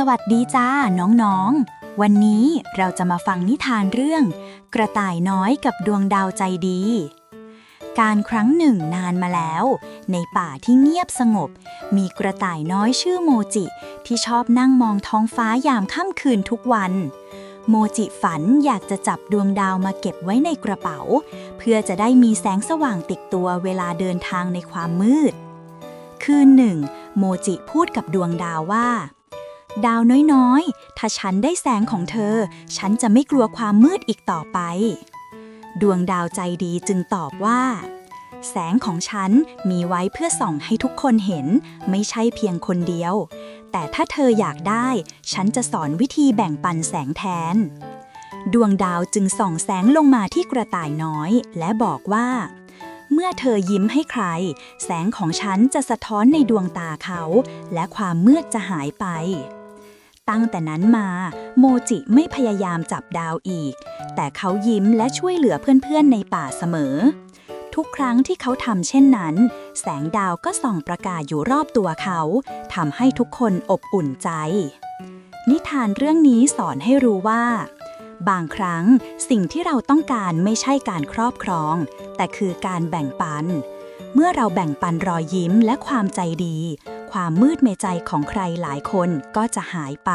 สวัสดีจ้า น้องๆ วันนี้เราจะมาฟังนิทานเรื่อง กระต่ายน้อยกับดวงดาวใจดี การครั้งหนึ่งนานมาแล้ว ในป่าที่เงียบสงบ มีกระต่ายน้อยชื่อโมจิ ที่ชอบนั่งมองท้องฟ้ายามค่ำคืนทุกวัน โมจิฝันอยากจะจับดวงดาวมาเก็บไว้ในกระเป๋า เพื่อจะได้มีแสงสว่างติดตัวเวลาเดินทางในความมืด คืนหนึ่ง โมจิพูดกับดวงดาวว่า ดาวน้อยๆ ถ้าฉันได้แสงของเธอ ฉันจะไม่กลัวความมืดอีกต่อไป ดวงดาวใจดีจึงตอบว่า แสงของฉันมีไว้เพื่อส่องให้ทุกคนเห็น ไม่ใช่เพียงคนเดียว แต่ถ้าเธออยากได้ ฉันจะสอนวิธีแบ่งปันแสงแทน ดวงดาวจึงส่องแสงลงมาที่กระต่ายน้อย และบอกว่า เมื่อเธอยิ้มให้ใคร แสงของฉันจะสะท้อนในดวงตาเขา และความมืดจะหายไป ตั้งแต่นั้นมาโมจิไม่พยายามจับดาวอีก แต่เขายิ้มและช่วยเหลือเพื่อนๆในป่าเสมอ ทุกครั้งที่เขาทำเช่นนั้น แสงดาวก็ส่องประกาศอยู่รอบตัวเขาทำให้ทุกคนอบอุ่นใจ นิทานเรื่องนี้สอนให้รู้ว่า บางครั้งสิ่งที่เราต้องการไม่ใช่การครอบครอง แต่คือการแบ่งปัน เมื่อเราแบ่งปันรอยยิ้มและความใจดี ความมืดในใจของใครหลายคนก็จะหายไป